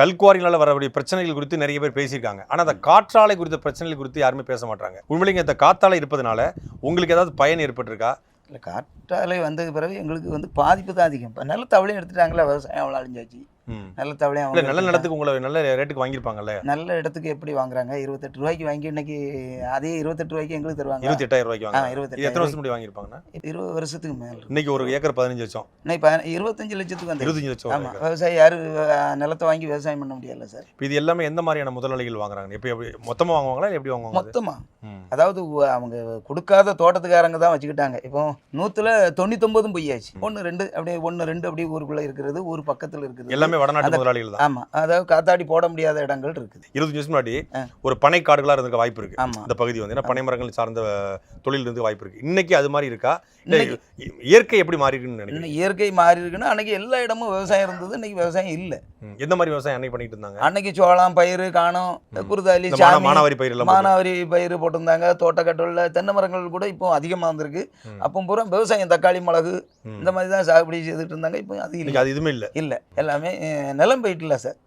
கல்குவாரினால வரக்கூடிய பிரச்சனைகள் குறித்து நிறைய பேர் பேசியிருக்காங்க. ஆனா அந்த காற்றாலை குறித்த பிரச்சனைகள் குறித்து யாருமே பேச மாட்டாங்க உண்மையிலேங்க இந்த காத்தாலை இருப்பதனால உங்களுக்கு ஏதாவது பயன் ஏற்பட்டிருக்கா? இல்லை காற்றாலை வந்தது பிறகு எங்களுக்கு வந்து பாதிப்பு தான் அதிகம். இப்போ நல்ல தவளையும் எடுத்துட்டாங்களா விவசாயம் அவ்வளோ அழிஞ்சாச்சு. நல்ல தவளையும் நல்ல. நிலத்துக்கு உங்களை நல்ல ரேட்டுக்கு வாங்கியிருப்பாங்கல்ல? நல்ல இடத்துக்கு எப்படி வாங்குறாங்க? இருபத்தெட்டு ரூபாய்க்கு வாங்கி இன்னைக்கு அதே இருபத்தெட்டு ரூபாய்க்கு எங்களுக்கு தருவாங்க. இருபத்தி எட்டாயிரம் ரூபாய்க்கு இருபத்தெட்டு எத்தனை வருஷம் முன்னாடி வாங்கியிருப்பாங்கன்னா இருபது வருஷத்துக்கு மேல இன்னைக்கு ஒரு ஏக்கர் பதினஞ்சு லட்சம். இன்னைக்கு இருபத்தஞ்சு லட்சத்துக்கு வந்து இருபத்தஞ்சு லட்சம் ஆமாம். விவசாயி யாரும் நிலத்தை வாங்கி விவசாயம் பண்ண முடியல சார். இப்ப இது எல்லாமே எந்த மாதிரியான முதலாளிகள் வாங்குறாங்க? எப்படி எப்படி மொத்தமா வாங்குவாங்களா எப்படி வாங்குவாங்க? மொத்தமா. அதாவது அவங்க கொடுக்காத தோட்டத்துக்காரங்க தான் வச்சுக்கிட்டாங்க. இப்போ நூற்றுல தொண்ணூத்தொம்பதும் பொய்யாச்சு. ஒன்று ரெண்டு அப்படியே ஒன்று ரெண்டு அப்படியே ஊருக்குள்ளே இருக்கிறது ஊர் பக்கத்தில் இருக்குது எல்லாமே வடநாட்டு முதலாளிகள் தான். ஆமாம் அதாவது காத்தாடி போட முடியாத இடங்கள் இருக்குது. இருபத்தஞ்சு வருஷம் முன்னாடி. ஒரு பனை காடுகளா இருந்திருக்க வாய்ப்பு இருக்கு. ஆமாம் இந்த பகுதி வந்து ஏன்னா பனை மரங்கள் சார்ந்த தொழில் இருந்து வாய்ப்பு இருக்கு. இன்னைக்கு அது மாதிரி இருக்கா? இயற்கை எப்படி மாறி இருக்குன்னு நினைக்கிறீங்க? இன்னைக்கு இயற்கை மாறி இருக்குன்னா அன்னைக்கு எல்லா இடமும் விவசாயம் இருந்தது இன்னைக்கு விவசாயம் இல்லை. எந்த மாதிரி விவசாயம் அன்னைக்கு பண்ணிட்டு இருந்தாங்க? அன்னைக்கு சோளம் பயிர் காணம். குருதாலி மானாவாரி பயிர். மானாவாரி பயிர் போட்டிருந்தாங்க. தோட்டக்கட்டலில் தென்னை மரங்கள் கூட இப்போ அதிகமாக வந்திருக்கு. ம். அப்போ பூரா விவசாயம் தக்காளி மிளகு. இந்த மாதிரி தான் சாகுபடி செய்துட்டு இருந்தாங்க. இப்போ அது இல்லை. அது எதுவுமே இல்ல. இல்லை. எல்லாமே நிலம் போயிட்டுல சார்?